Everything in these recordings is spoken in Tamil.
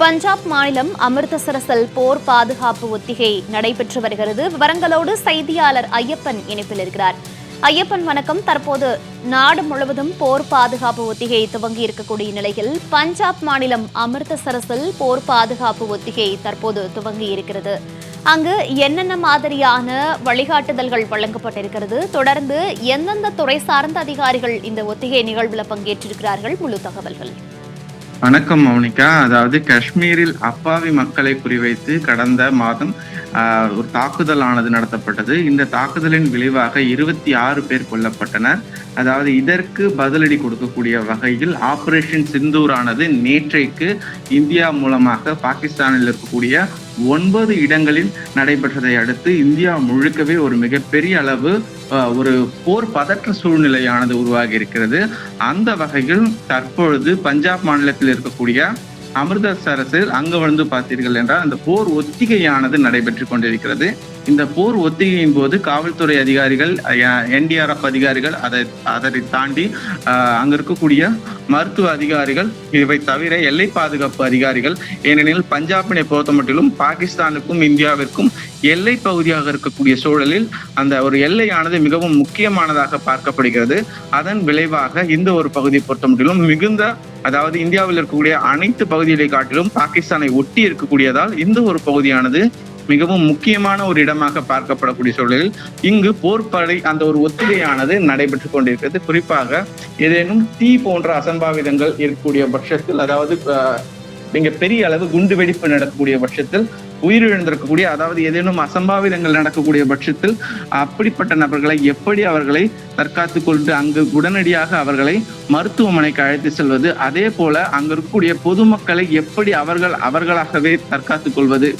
பஞ்சாப் மாநிலம் அமிர்தசரஸில் போர் பாதுகாப்பு ஒத்திகை நடைபெற்று வருகிறது. விவரங்களோடு செய்தியாளர் ஐயப்பன் இணைப்பில் இருக்கிறார். ஐயப்பன் வணக்கம். தற்போது நாடு முழுவதும் போர் பாதுகாப்பு ஒத்திகை துவங்கி இருக்கக்கூடிய நிலையில் பஞ்சாப் மாநிலம் அமிர்தசரஸில் போர் பாதுகாப்பு ஒத்திகை தற்போது துவங்கி இருக்கிறது. அங்கு என்னென்ன மாதிரியான வழிகாட்டுதல்கள் வழங்கப்பட்டிருக்கிறது? தொடர்ந்து எந்தெந்த துறை சார்ந்த அதிகாரிகள் இந்த ஒத்திகை நிகழ்வில் பங்கேற்றிருக்கிறார்கள்? முழு தகவல்கள். வணக்கம் மௌனிகா. அதாவது காஷ்மீரில் அப்பாவி மக்களை குறிவைத்து கடந்த மாதம் ஒரு தாக்குதல் ஆனது நடத்தப்பட்டது. இந்த தாக்குதலின் விளைவாக இருபத்தி ஆறு பேர் கொல்லப்பட்டனர். அதாவது இதற்கு பதிலடி கொடுக்கக்கூடிய வகையில் ஆபரேஷன் சிந்தூரானது நேற்றைக்கு இந்தியா மூலமாக பாகிஸ்தானில் இருக்கக்கூடிய ஒன்பது இடங்களில் நடைபெற்றதை அடுத்து இந்தியா முழுக்கவே ஒரு மிகப்பெரிய அளவு ஒரு போர் பதற்ற சூழ்நிலையானது உருவாகி இருக்கிறது. அந்த வகையில் தற்பொழுது பஞ்சாப் மாநிலத்தில் இருக்கக்கூடிய அமிர்தசரஸில் அங்கு வந்து பார்த்தீர்கள் என்றால் அந்த போர் ஒத்திகையானது நடைபெற்று கொண்டிருக்கிறது. இந்த போர் ஒத்திகையின் போது காவல்துறை அதிகாரிகள் என்டிஆர்எஃப் அதிகாரிகள் அதை அதனை தாண்டி அங்க இருக்கக்கூடிய மருத்துவ அதிகாரிகள் இவை தவிர எல்லை பாதுகாப்பு அதிகாரிகள் ஏனெனில் பஞ்சாபினை பொறுத்த மட்டிலும் பாகிஸ்தானுக்கும் இந்தியாவிற்கும் எல்லை பகுதியாக இருக்கக்கூடிய சூழலில் அந்த ஒரு எல்லையானது மிகவும் முக்கியமானதாக பார்க்கப்படுகிறது. அதன் விளைவாக இந்த ஒரு பகுதியை பொறுத்த மட்டிலும் மிகுந்த அதாவது இந்தியாவில் இருக்கக்கூடிய அனைத்து பகுதிகளை காட்டிலும் பாகிஸ்தானை ஒட்டி இருக்கக்கூடியதால் இந்த ஒரு பகுதியானது மிகவும் முக்கியமான ஒரு இடமாக பார்க்கப்படக்கூடிய சூழலில் இங்கு போர்ப்படை அந்த ஒரு ஒத்திகையானது நடைபெற்றுக் கொண்டிருக்கிறது. குறிப்பாக ஏதேனும் தீ போன்ற அசம்பாவிதங்கள் இருக்கக்கூடிய பட்சத்தில் அதாவது அஹ், மிக பெரிய அளவு குண்டு வெடிப்பு நடக்கக்கூடிய பட்சத்தில் உயிரிழந்திருக்கக்கூடிய அதாவது ஏதேனும் அசம்பாவிதங்கள் நடக்கக்கூடிய பட்சத்தில் அப்படிப்பட்ட நபர்களை எப்படி அவர்களை தற்காத்துக் கொண்டு அங்கு உடனடியாக அவர்களை மருத்துவமனைக்கு அழைத்து செல்வது அதே போல அங்கு இருக்கக்கூடிய பொதுமக்களை எப்படி அவர்கள் அவர்களாகவே தற்காத்துக் கொள்வது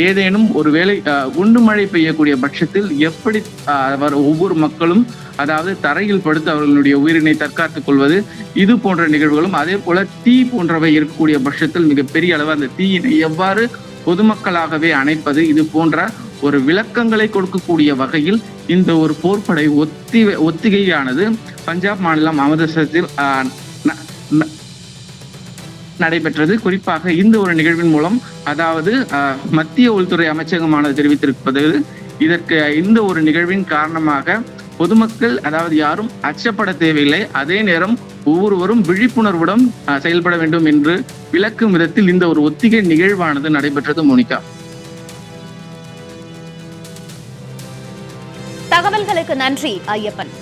ஏதேனும் ஒருவேளை குண்டு மழை பெய்யக்கூடிய பட்சத்தில் எப்படி அவர் ஒவ்வொரு மக்களும் அதாவது தரையில் படுத்து அவர்களுடைய உயிரினை தற்காத்துக் கொள்வது இது போன்ற நிகழ்வுகளும் அதே போல தீ போன்றவை இருக்கக்கூடிய பட்சத்தில் மிகப்பெரிய அளவு அந்த தீயினை எவ்வாறு பொதுமக்களாகவே அணைப்பது இது போன்ற ஒரு விளக்கங்களை கொடுக்கக்கூடிய வகையில் இந்த ஒரு போர்ப்படை ஒத்தி ஒத்திகையானது பஞ்சாப் மாநிலம் அமிர்தசரத்தில் நடைபெற்றது. குறிப்பாக இந்த ஒரு நிகழ்வின் மூலம் அதாவது மத்திய உள்துறை அமைச்சகமானது தெரிவித்திருப்பது. இதற்கு இந்த ஒரு நிகழ்வின் காரணமாக பொதுமக்கள் அதாவது யாரும் அச்சப்பட தேவையில்லை. அதே நேரம் ஒவ்வொருவரும் விழிப்புணர்வுடன் செயல்பட வேண்டும் என்று விளக்கும் விதத்தில் இந்த ஒரு ஒத்திகை நிகழ்வானது நடைபெற்றது மோனிகா. தகவல்களுக்கு நன்றி ஐயப்பன்.